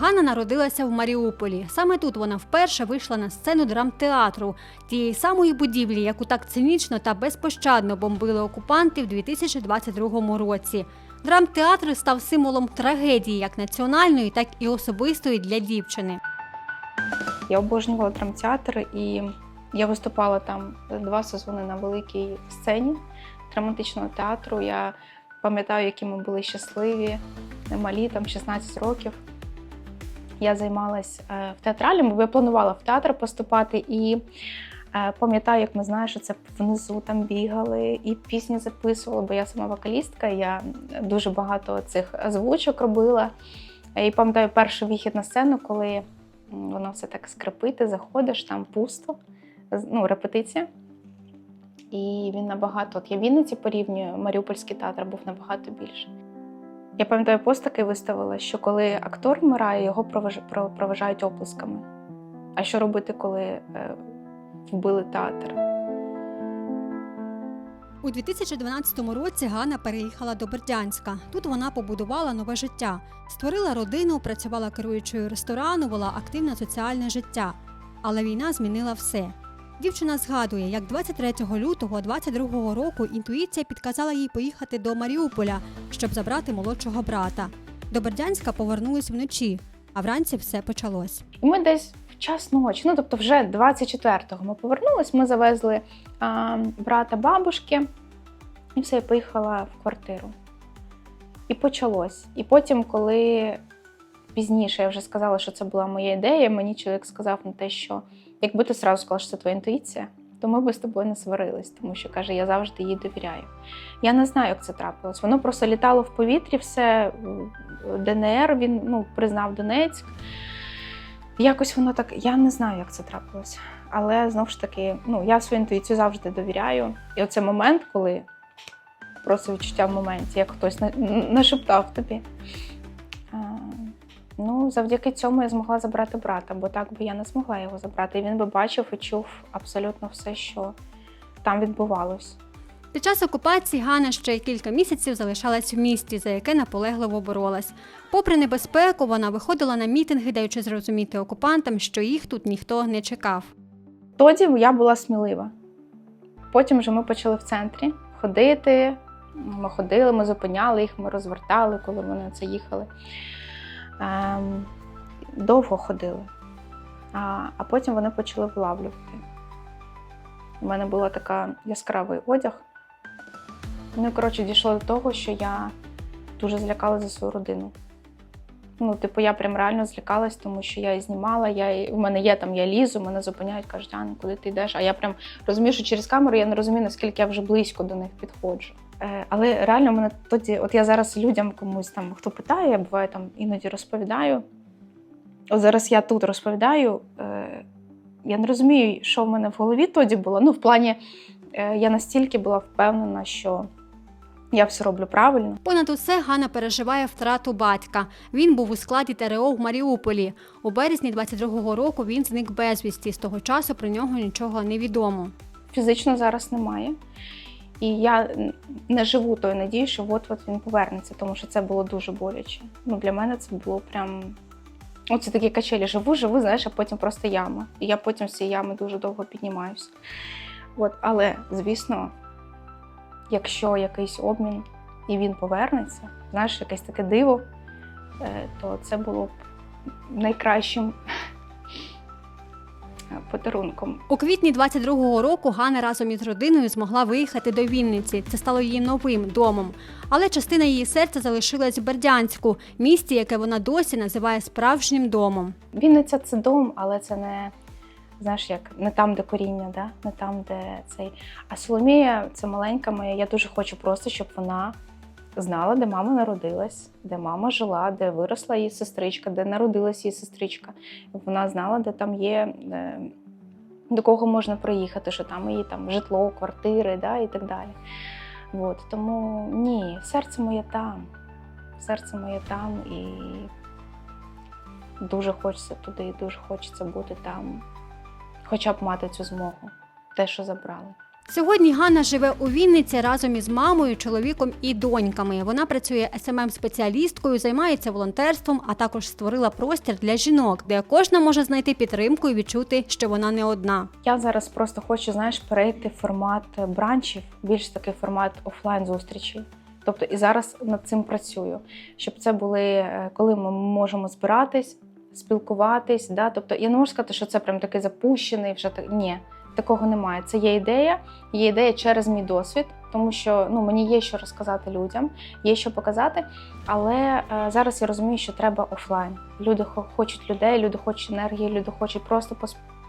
Ганна народилася в Маріуполі. Саме тут вона вперше вийшла на сцену драмтеатру, тієї самої будівлі, яку так цинічно та безпощадно бомбили окупанти в 2022 році. Драмтеатр став символом трагедії як національної, так і особистої для дівчини. Я обожнювала драмтеатр і я виступала там два сезони на великій сцені драматичного театру. Я пам'ятаю, які ми були щасливі, малі, там 16 років. Я займалась е, в театральному, бо я планувала в театр поступати і е, пам'ятаю, як ми знаєш, що це внизу там бігали і пісні записували, бо я сама вокалістка, я дуже багато цих озвучок робила. І пам'ятаю перший вихід на сцену, коли воно все так скрипить, заходиш, там пусто, ну, репетиція. І він набагато, от я в Вінниці порівнюю, Маріупольський театр був набагато більше. Я пам'ятаю, пост такий виставила, що коли актор вмирає, його проваж- про- проважають оплесками. А що робити, коли е, вбили театр? У 2012 році Ганна переїхала до Бердянська. Тут вона побудувала нове життя, створила родину, працювала керуючою ресторану, вела активне соціальне життя. Але війна змінила все. Дівчина згадує, як 23 лютого 22-го року інтуїція підказала їй поїхати до Маріуполя, щоб забрати молодшого брата. До Бердянська повернулись вночі, а вранці все почалось. Ми десь в час ночі, ну тобто вже 24-го ми повернулись, ми завезли а, брата бабушки, і все, я поїхала в квартиру. І почалось. І потім, коли пізніше я вже сказала, що це була моя ідея, мені чоловік сказав на те, що якби ти сразу сказала, що це твоя інтуїція, то ми би з тобою не сварились, тому що каже, я завжди їй довіряю. Я не знаю, як це трапилось. Воно просто літало в повітрі, все ДНР, він ну, признав Донецьк. Якось воно так, я не знаю, як це трапилось. Але знову ж таки, ну, я свою інтуїцію завжди довіряю. І оце момент, коли просто відчуття в моменті, як хтось на- нашептав тобі. Ну, завдяки цьому я змогла забрати брата, бо так би я не змогла його забрати. І він би бачив і чув абсолютно все, що там відбувалось. Під час окупації Ганна ще кілька місяців залишалась в місті, за яке наполегливо боролась. Попри небезпеку, вона виходила на мітинги, даючи зрозуміти окупантам, що їх тут ніхто не чекав. Тоді я була смілива. Потім вже ми почали в центрі ходити. Ми ходили, ми зупиняли їх, ми розвертали, коли вони це їхали. Ем, довго ходили. А, потім вони почали вилавлювати. У мене була така яскравий одяг. Ну коротше, дійшло до того, що я дуже злякалася за свою родину. Ну, типу, я прям реально злякалась, тому що я і знімала, я і... мене є там, я лізу, мене зупиняють, кажуть, Аня, куди ти йдеш? А я прям розумію, що через камеру я не розумію, наскільки я вже близько до них підходжу. Е, але реально мене тоді, от я зараз людям комусь там, хто питає, я буває там іноді розповідаю. От зараз я тут розповідаю. Е, я не розумію, що в мене в голові тоді було. Ну, в плані, е, я настільки була впевнена, що я все роблю правильно. Понад усе Ганна переживає втрату батька. Він був у складі ТРО в Маріуполі. У березні 22-го року він зник безвісті. З того часу про нього нічого не відомо. фізично зараз немає. І я не живу тою надією, що от-от він повернеться, тому що це було дуже боляче. Ну, для мене це було прям. Оце такі качелі живу, живу, знаєш, а потім просто яма. І я потім з цієї ями дуже довго піднімаюся. От, але, звісно, якщо якийсь обмін і він повернеться, знаєш, якесь таке диво, е, то це було б найкращим подарунком У квітні 22-го року Ганна разом із родиною змогла виїхати до Вінниці. Це стало її новим домом. Але частина її серця залишилась в Бердянську, місті, яке вона досі називає справжнім домом. Вінниця це дом, але це не знаєш, як не там, де коріння, да? не там, де цей. А Соломія це маленька моя. Я дуже хочу просто, щоб вона знала, де мама народилась, де мама жила, де виросла її сестричка, де народилась її сестричка. Вона знала, де там є. е, До кого можна приїхати, що там її там житло, квартири да, і так далі. От, тому ні, серце моє там. Серце моє там і дуже хочеться туди, дуже хочеться бути там, хоча б мати цю змогу, те, що забрали. Сьогодні Ганна живе у Вінниці разом із мамою, чоловіком і доньками. Вона працює смм спеціалісткою займається волонтерством, а також створила простір для жінок, де кожна може знайти підтримку і відчути, що вона не одна. Я зараз просто хочу, знаєш, перейти в формат бранчів, більш такий формат офлайн зустрічей. Тобто і зараз над цим працюю, щоб це були е, коли ми можемо збиратись, спілкуватись. Да? Тобто я не можу сказати, що це прям такий запущений, вже так. Ні, такого немає. Це є ідея, є ідея через мій досвід, тому що ну мені є що розказати людям, є що показати. Але е, зараз я розумію, що треба офлайн. Люди хочуть людей, люди хочуть енергії, люди хочуть просто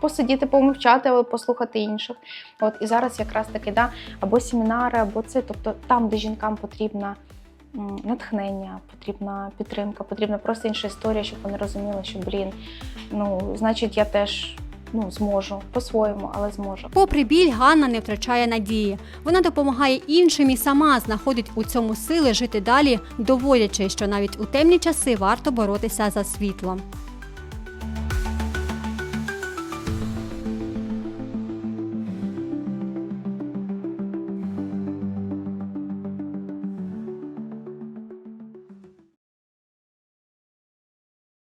посидіти, помовчати, але послухати інших. От і зараз якраз таки да, або семінари, або це, тобто там, де жінкам потрібна натхнення, потрібна підтримка, потрібна просто інша історія, щоб вони розуміли, що блін, ну значить, я теж ну зможу по-своєму, але зможу. Попри біль, Ганна не втрачає надії. Вона допомагає іншим і сама знаходить у цьому сили жити далі, доводячи, що навіть у темні часи варто боротися за світло.